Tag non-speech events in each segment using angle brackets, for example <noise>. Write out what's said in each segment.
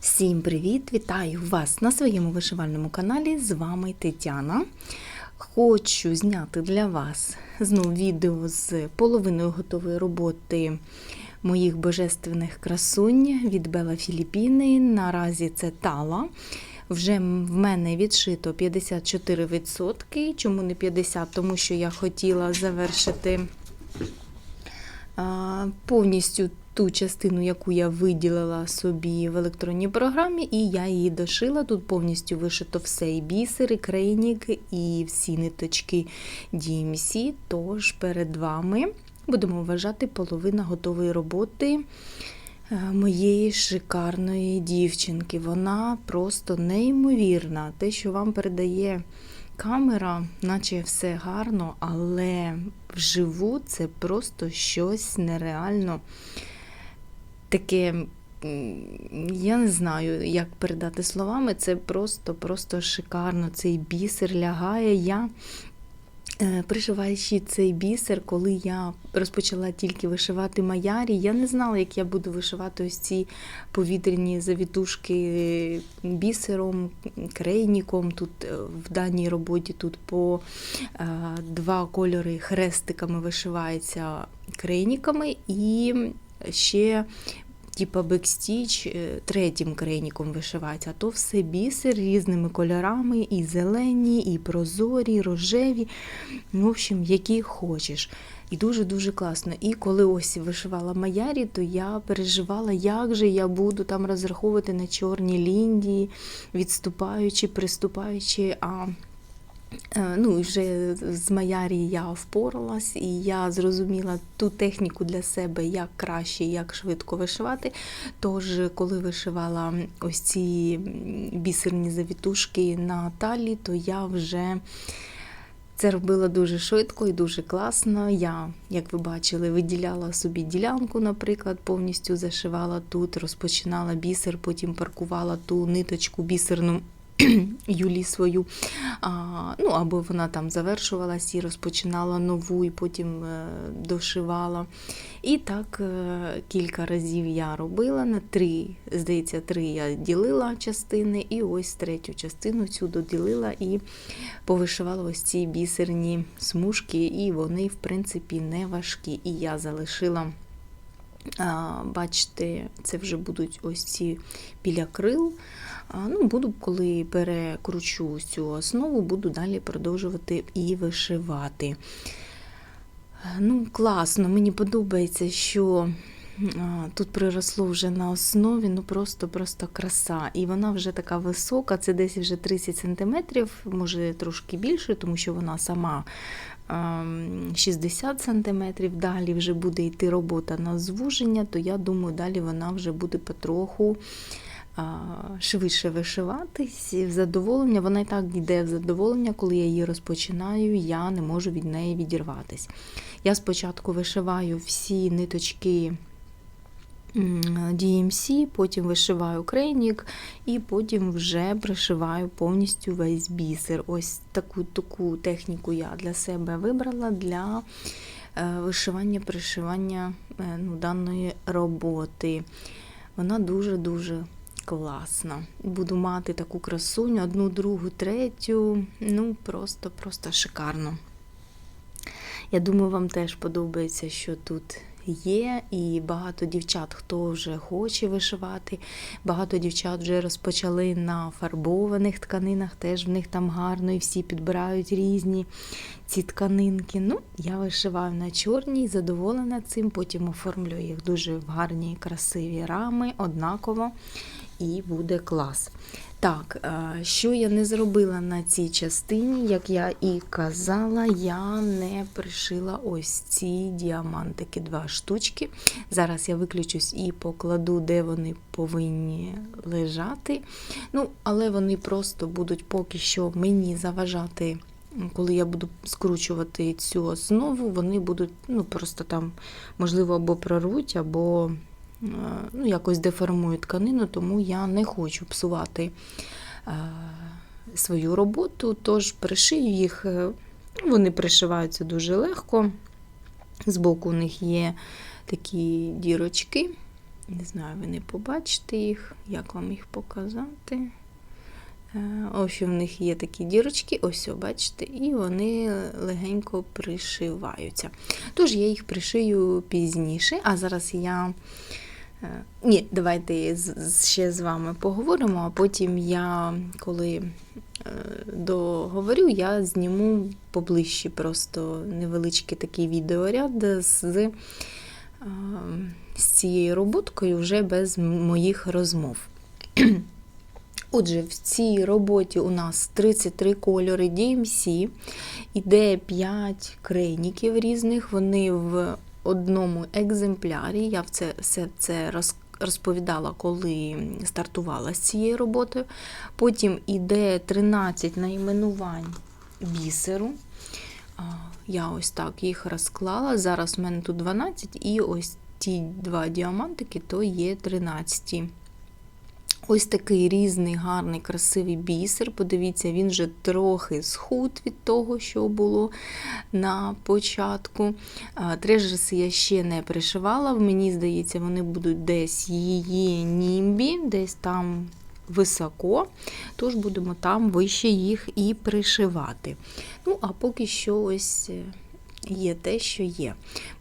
Всім привіт! Вітаю вас на своєму вишивальному каналі. З вами Тетяна. Хочу зняти для вас знову відео з половиною готової роботи моїх божественних красунь від Бела Філіппіни. Наразі це тала. Вже в мене відшито 54%. Чому не 50%? Тому що я хотіла завершити повністю ту частину, яку я виділила собі в електронній програмі, і я її дошила. Тут повністю вишито все і бісер, і крейнік, і всі ниточки DMC. Тож перед вами будемо вважати половина готової роботи е, моєї шикарної дівчинки. Вона просто неймовірна. Те, що вам передає камера, наче все гарно, але вживу це просто щось нереально таке. Я не знаю, як передати словами. Це просто-просто шикарно. Цей бісер лягає. Я, е, пришиваючи цей бісер, коли я розпочала тільки вишивати маярі, я не знала, як я буду вишивати ось ці повітряні завітушки бісером, крейніком. Тут е, в даній роботі тут по е, два кольори хрестиками вишивається крейніками і ще типа бекстіч е, третім крейніком вишивається, а то все бісер різними кольорами, і зелені, і прозорі, і рожеві. В общем, які хочеш. І дуже-дуже класно. І коли ось вишивала Маярі, то я переживала, як же я буду там розраховувати на чорні ліндії, відступаючи, приступаючи. а ну, вже з Маярі я впоралась, і я зрозуміла ту техніку для себе, як краще, як швидко вишивати. Тож, коли вишивала ось ці бісерні завітушки на талі, то я вже це робила дуже швидко і дуже класно. Я, як ви бачили, виділяла собі ділянку, наприклад, повністю зашивала тут, розпочинала бісер, потім паркувала ту ниточку бісерну. <clears throat> Юлі свою, а, ну або вона там завершувалась і розпочинала нову, і потім е, дошивала. І так е, кілька разів я робила на три, здається, три я ділила частини, і ось третю частину цю доділила і повишивала ось ці бісерні смужки, і вони, в принципі, не важкі. І я залишила. Бачите, це вже будуть ось ці біля крил. Ну, Буду, коли перекручу цю основу, буду далі продовжувати і вишивати. Ну, Класно, мені подобається, що тут приросло вже на основі, ну просто-просто краса. І вона вже така висока, це десь вже 30 см, може трошки більше, тому що вона сама 60 см, далі вже буде йти робота на звуження, то я думаю, далі вона вже буде потроху швидше вишиватись в задоволення. Вона і так йде в задоволення, коли я її розпочинаю, я не можу від неї відірватись. Я спочатку вишиваю всі ниточки. DMC, потім вишиваю крейнік, і потім вже пришиваю повністю весь бісер. Ось таку таку техніку я для себе вибрала для е, вишивання, пришивання е, ну, даної роботи. Вона дуже-дуже класна. Буду мати таку красуню, одну, другу, третю. Ну, просто-просто шикарно. Я думаю, вам теж подобається, що тут є, і багато дівчат, хто вже хоче вишивати. Багато дівчат вже розпочали на фарбованих тканинах, теж в них там гарно, і всі підбирають різні ці тканинки. Ну, я вишиваю на чорній, задоволена цим, потім оформлюю їх дуже в гарні, красиві рами, однаково і буде клас. Так, е, що я не зробила на цій частині, як я і казала, я не пришила ось ці діамантики, два штучки. Зараз я виключусь і покладу, де вони повинні лежати. Ну, Але вони просто будуть поки що мені заважати. Коли я буду скручувати цю основу, вони будуть ну, просто там, можливо, або прорвуть, або ну, якось деформую тканину, тому я не хочу псувати е, свою роботу, тож пришию їх, е, вони пришиваються дуже легко. Збоку у них є такі дірочки, Не знаю, ви не побачите їх, як вам їх показати. Е, Ось у них є такі дірочки, ось, бачите, і вони легенько пришиваються. Тож я їх пришию пізніше, а зараз я. Е, Ні, давайте ще з вами поговоримо, а потім я, коли е, договорю, я зніму поближче просто невеличкий такий відеоряд з, е, з цією роботкою вже без моїх розмов. <clears throat> Отже, в цій роботі у нас 33 кольори DMC, іде 5 крейніків різних, вони в одному екземплярі. Я це, все це розповідала, коли стартувала з цією роботою. Потім іде 13 найменувань бісеру. Я ось так їх розклала. Зараз в мене тут 12, і ось ті два діамантики то є 13. Ось такий різний, гарний, красивий бісер. Подивіться, він вже трохи схуд від того, що було на початку. Трежерси я ще не пришивала. Мені здається, вони будуть десь її німбі, десь там високо. Тож будемо там вище їх і пришивати. Ну, а поки що ось. е, Є те, що є.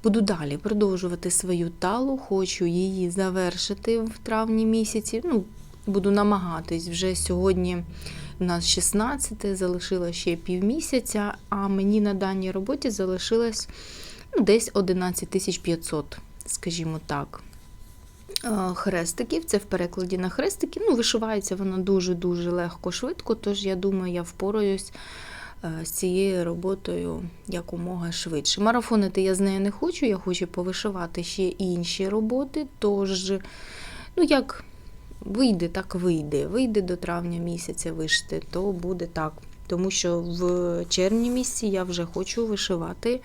Буду далі продовжувати свою талу, хочу її завершити в травні місяці. Ну, буду намагатись вже сьогодні. У нас 16, залишилось ще півмісяця, а мені на даній роботі залишилось ну, десь 11 500, скажімо так. Е, Хрестиків, це в перекладі на хрестики. Ну, вишивається воно дуже-дуже легко, швидко, тож я думаю, я впораюсь е, з цією роботою якомога швидше. Марафонити я з нею не хочу, я хочу повишивати ще інші роботи, тож, ну як вийде, так вийде. Вийде до травня місяця вишити, то буде так. Тому що в червні місяці я вже хочу вишивати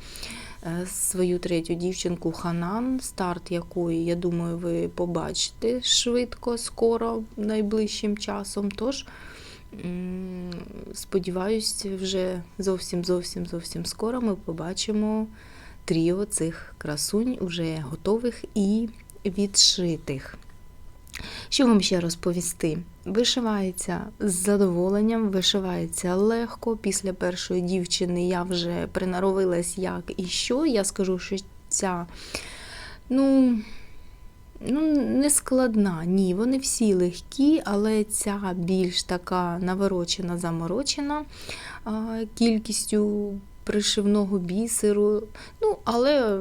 е, свою третю дівчинку Ханан, старт якої, я думаю, ви побачите швидко, скоро, найближчим часом. Тож, м, сподіваюсь, вже зовсім зовсім зовсім скоро ми побачимо тріо цих красунь, уже готових і відшитих. Що вам ще розповісти? Вишивається з задоволенням, вишивається легко. Після першої дівчини я вже принаровилась як і що. Я скажу, що ця ну, ну, не складна. Ні, вони всі легкі, але ця більш така наворочена, заморочена кількістю пришивного бісеру. Ну, але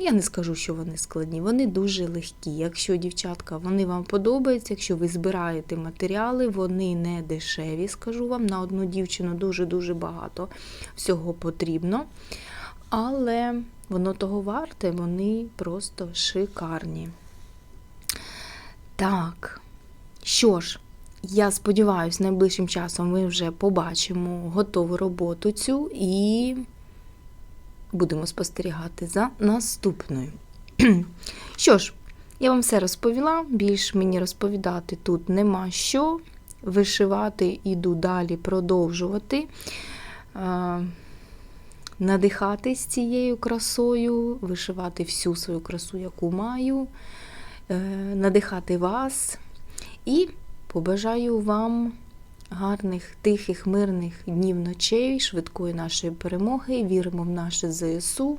я не скажу, що вони складні. Вони дуже легкі. Якщо дівчатка, вони вам подобаються, якщо ви збираєте матеріали, вони не дешеві, скажу вам. На одну дівчину дуже-дуже багато всього потрібно. Але воно того варте, вони просто шикарні. Так, що ж, я сподіваюся, найближчим часом ми вже побачимо готову роботу цю і будемо спостерігати за наступною. <clears throat> Що ж, я вам все розповіла, більш мені розповідати тут нема що. Вишивати, іду далі, продовжувати. Надихатись цією красою, вишивати всю свою красу, яку маю, е, надихати вас і побажаю вам гарних, тихих, мирних днів ночей, швидкої нашої перемоги. Віримо в наше ЗСУ.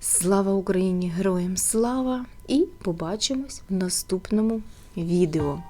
Слава Україні! Героям слава! І побачимось в наступному відео.